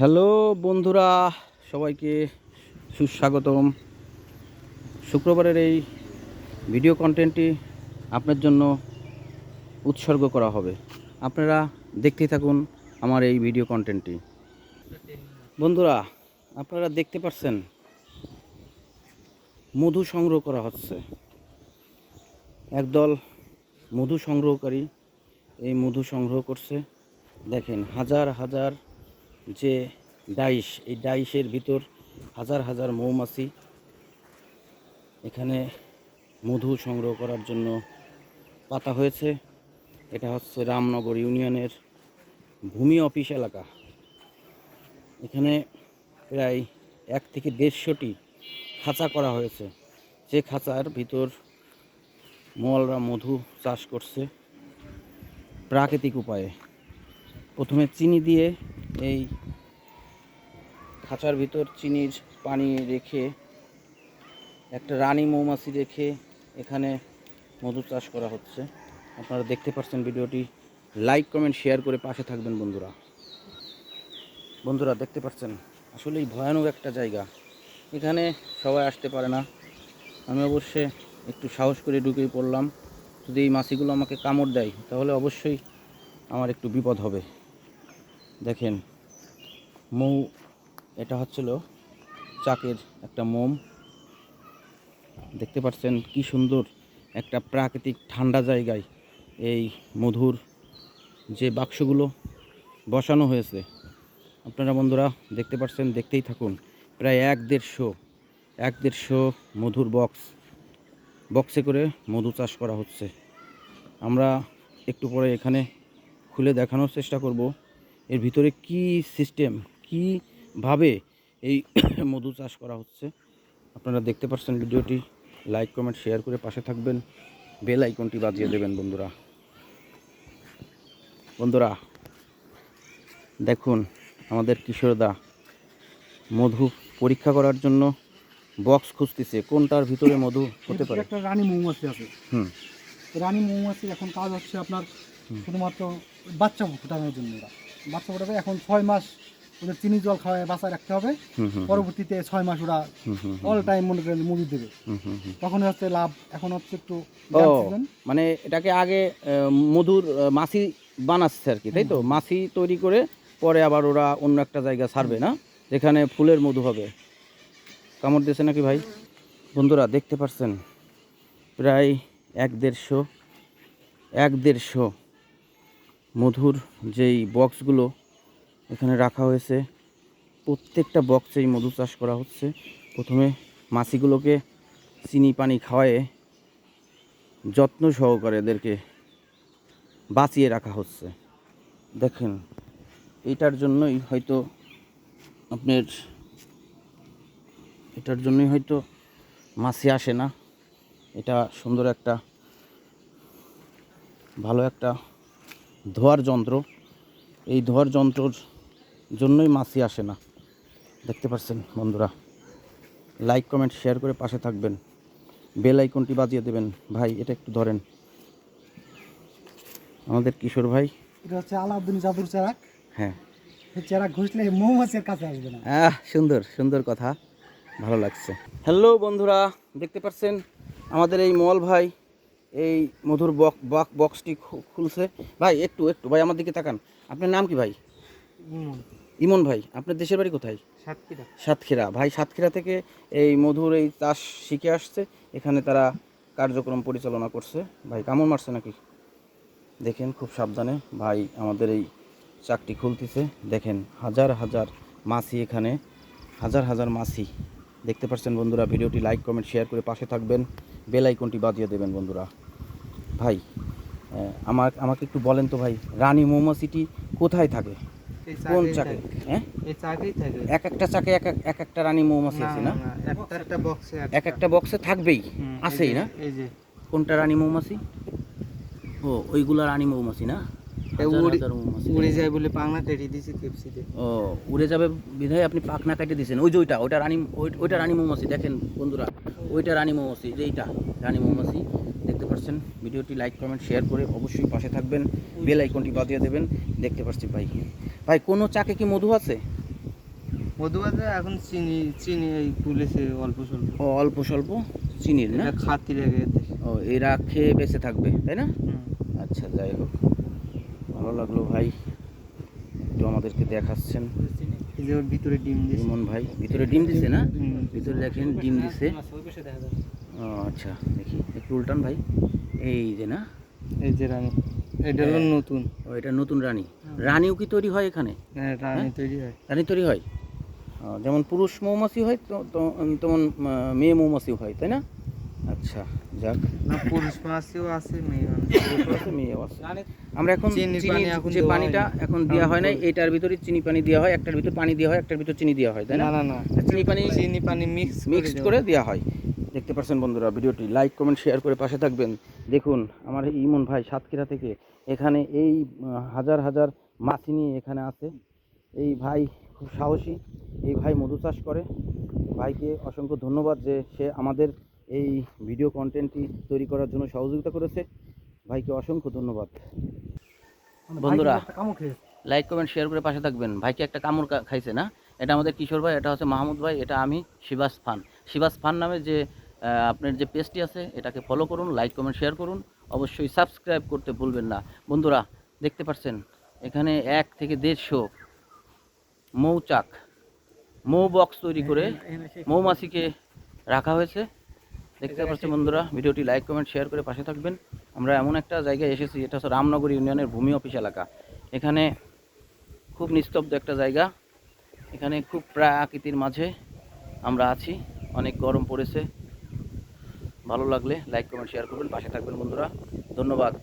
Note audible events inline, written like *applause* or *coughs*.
Hello বন্ধুরা, সবাইকে সুস্বাগতম। শুক্রবারের এই ভিডিও কন্টেন্টটি আপনার জন্য উৎসর্গ করা হবে। আপনারা দেখতেই থাকুন আমার এই ভিডিও কন্টেন্টটি বন্ধুরা, আপনারা দেখতে পাচ্ছেন মধু সংগ্রহ করা হচ্ছে। একদল মধু সংগ্রহকারী এই মধু সংগ্রহ করছে। দেখেন, হাজার হাজার যে ডাইশ, এই ডাইশের ভিতর হাজার হাজার মৌমাছি এখানে মধু সংগ্রহ করার জন্য পাতা হয়েছে। এটা হচ্ছে রামনগর ইউনিয়নের ভূমি অফিস এলাকা। এখানে প্রায় এক থেকে দেড়শোটি খাঁচা করা হয়েছে। যে খাঁচার ভিতর মলরা মধু চাষ করছে প্রাকৃতিক উপায়ে। প্রথমে চিনি দিয়ে এই খাঁচার ভিতর চিনির পানি রেখে, একটা রানী মৌমাছি রেখে এখানে মধু চাষ করা হচ্ছে। আপনারা দেখতে পাচ্ছেন ভিডিওটি। লাইক, কমেন্ট, শেয়ার করে পাশে থাকবেন বন্ধুরা। বন্ধুরা, দেখতে পাচ্ছেন? আসলেই ভয়ানক একটা জায়গা। এখানে সবাই আসতে পারে না। আমি অবশ্যই একটু সাহস করে ঢুকেই পড়লাম। যদি এই মাছিগুলো আমাকে কামড় দেয়, তাহলে অবশ্যই আমার একটু বিপদ হবে। দেখেন, মৌ এটা হচ্ছিল চাকের একটা মোম। দেখতে পাচ্ছেন কি সুন্দর একটা প্রাকৃতিক ঠান্ডা জায়গায় এই মধুর যে বাক্সগুলো বসানো হয়েছে। আপনারা বন্ধুরা দেখতে পাচ্ছেন, দেখতেই থাকুন, প্রায় এক দেড়শো এক দেড়শো মধুর বক্স। বক্সে করে মধু চাষ করা হচ্ছে। আমরা একটু পরে এখানে খুলে দেখানোর চেষ্টা করব। এর ভিতরে কি সিস্টেম কীভাবে এই *coughs* মধু চাষ করা হচ্ছে। আপনারা দেখতে পাচ্ছেন ভিডিওটি। লাইক কমেন্ট শেয়ার করে পাশে থাকবেন। বেল আইকনটি বাজিয়ে দেবেন বন্ধুরা। বন্ধুরা দেখুন আমাদের কিশোরদা মধু পরীক্ষা করার জন্য বক্স খুঁজতেছে। কোনটার ভিতরে মধু *coughs* হতে পারে? একটা রানী মৌমাছি আছে। হুম। রানী মৌমাছি এখন কাজ হচ্ছে আপনার শুধুমাত্র বাচ্চা ফোটানোর জন্য। বাচ্চা ফোটাবে এখন ছয় মাস ওদের চিনি জল খাওয়ায় বাচ্চা রাখতে হবে। পরবর্তীতে ছয় মাস ওরা অল টাইম মনে করেন মুভি দেবে। তখন হচ্ছে লাভ এখন হচ্ছে একটু। মানে এটাকে আগে মধুর মাছি বানাচ্ছে আর কি তাই তো? মাছি তৈরি করে পরে আবার ওরা অন্য একটা জায়গা ছাড়বে না? যেখানে ফুলের মধু হবে। কামড় দিয়েছে নাকি ভাই? বন্ধুরা দেখতে পাচ্ছেন প্রায় এক দেড়শো এক দেড়শো মধুর যেই বক্সগুলো এখানে রাখা হয়েছে। প্রত্যেকটা বক্সেই মধু চাষ করা হচ্ছে। প্রথমে মাছিগুলোকে চিনি, পানি খাওয়ায়ে যত্ন সহকারে এদেরকে বাঁচিয়ে রাখা হচ্ছে। দেখেন, এটার জন্যই হয়তো আপনার, এটার জন্যই হয়তো মাছি আসে না। এটা সুন্দর একটা, ভালো একটা ধোয়ার যন্ত্র। এই ধোয়ার যন্ত্রর জন্যই মাছি আসে না। দেখতে পাচ্ছেন বন্ধুরা লাইক কমেন্ট শেয়ার করে পাশে থাকবেন। বেল আইকনটি বাজিয়ে দেবেন। ভাই এটা একটু ধরেন। আমাদের কিশোর ভাই। এটা হচ্ছে আলাউদ্দিন জাদুর চেরাক হ্যাঁ। চেরাক ঘষলে মৌমাছির কাছে আসবে না। আহ সুন্দর সুন্দর কথা। ভালো লাগছে। হ্যালো বন্ধুরা দেখতে পাচ্ছেন? আমাদের এই মল ভাই এই মধুর বক বক বক্সটি খুলছে। ভাই একটু একটু ভাই আমার দিকে তাকান। আপনার নাম কি ভাই? ইমন। ভাই আপনার দেশের বাড়ি কোথায়? সাতক্ষীরা। সাতক্ষীরা। ভাই সাতক্ষীরা থেকে এই মধুর এই চাষ শিখে আসছে। এখানে তারা কার্যক্রম পরিচালনা করছে। ভাই কামড় মারছে নাকি? দেখেন খুব সাবধানে। ভাই আমাদের এই চাকটি খুলতেছে। দেখেন হাজার হাজার মাছি এখানে। হাজার হাজার মাছি। দেখতে পাচ্ছেন বন্ধুরা ভিডিওটি লাইক কমেন্ট শেয়ার করে পাশে থাকবেন। বেল আইকনটি বাজিয়ে দেবেন বন্ধুরা। ভাই আমার আমাকে একটু বলেন তো ভাই রানী মৌমাছিটি কোথায় থাকে? কোন চাকে হ্যাঁ? এই চাকরি থাকে। এক একটা চাকে এক এক- এক একটা রানী মৌমাছি আছে না? একটা একটা বক্সে এক একটা বক্সে থাকবেই আছেই না? এই যে। কোনটা রানী মৌমাছি? ও ওইগুলা রানী মৌমাছি না? উড়ে- যায় বলে টেরি দিছি কেপসিতে। ও উড়ে যাবে বিধায় আপনি পাখনা কাটে দিয়েছেন। ওই যে ওইটা ওইটা রানী ওই- ওইটা রানী মৌমাছি দেখেন বন্ধুরা। ওইটা রানী মৌমাছি যে এইটা রানী মৌমাছি। পাচ্ছেন ভিডিওটি লাইক কমেন্ট শেয়ার করে অবশ্যই পাশে থাকবেন বেল আইকনটি বাজিয়ে দেবেন দেখতে পাচ্ছি ভাই। ভাই কোনো চাকে কি মধু আছে? মধু আছে এখন চিনি চিনি এই তুলেছে অল্প স্বল্প। ও অল্প স্বল্প? চিনির না? এটা খাতি লেগে গেছে। ও এরা খেয়ে বেঁচে থাকবে তাই না? আচ্ছা যাই হোক। ভালো লাগল ভাই। একটু আমাদেরকে দেখাচ্ছেন। যে ওর ভিতরে ডিম ইমন ভাই ভিতরে ডিম দিছে না? ভিতরে দেখেন ডিম দিছে। ও আচ্ছা দেখি একটু উল্টান ভাই। এই যে না? এই যে রানী এটা হলো নতুন। ও এটা নতুন রানী। রানীও কি তৈরি হয় এখানে? হ্যাঁ রানী তৈরি হয়। রানী তৈরি হয়? যেমন পুরুষ মৌমাছি হয় তেমন মেয়ে মৌমাছি হয় তাই না? আচ্ছা যাক। না পুরুষ মাছিও আছে মেয়েও আছে। আমরা এখন চিনি যে পানিটা এখন দেওয়া হয় না এটার ভিতরে চিনি পানি দেওয়া হয় একটার ভিতর পানি দেওয়া হয় একটার ভিতর চিনি দেওয়া হয় তাই না? না না না। চিনি পানি চিনি পানি মিক্স মিক্সড করে দেওয়া হয়। দেখতে পাচ্ছেন বন্ধুরা ভিডিওটি লাইক কমেন্ট শেয়ার করে পাশে থাকবেন। দেখুন আমার ইমন ভাই সাতক্ষীরা থেকে এখানে এই হাজার হাজার মাছি নিয়ে এখানে আছে। এই ভাই খুব সাহসী এই ভাই মধু চাষ করে। ভাইকে অসংখ্য ধন্যবাদ যে সে আমাদের এই ভিডিও কন্টেন্টটি তৈরি করার জন্য সহযোগিতা করেছে। ভাইকে অসংখ্য ধন্যবাদ। মানে বন্ধুরা। লাইক কমেন্ট শেয়ার করে পাশে থাকবেন। ভাইকে একটা কামড় খাইছে না? এটা আমাদের কিশোর ভাই এটা হচ্ছে মাহমুদ ভাই এটা আমি শিবাস ফান। শিবাস ফান নামে যে আপনার যে পেজটি আছে এটাকে ফলো করুন লাইক কমেন্ট শেয়ার করুন। অবশ্যই সাবস্ক্রাইব করতে ভুলবেন না। বন্ধুরা দেখতে পাচ্ছেন এখানে এক থেকে দেড়শো মৌচাক মৌ বক্স তৈরি করে মৌমাছিকে রাখা হয়েছে। দেখতে পাচ্ছেন বন্ধুরা ভিডিওটি লাইক কমেন্ট শেয়ার করে পাশে থাকবেন। আমরা এমন একটা জায়গায় এসেছি এটা হচ্ছে রামনগর ইউনিয়নের ভূমি অফিস এলাকা। এখানে খুব নিস্তব্ধ একটা জায়গা। এখানে খুব প্রাকৃতির মাঝে আমরা আছি। অনেক গরম পড়েছে। ভালো লাগলে লাইক কমেন্ট শেয়ার করবেন পাশে থাকবেন বন্ধুরা। ধন্যবাদ।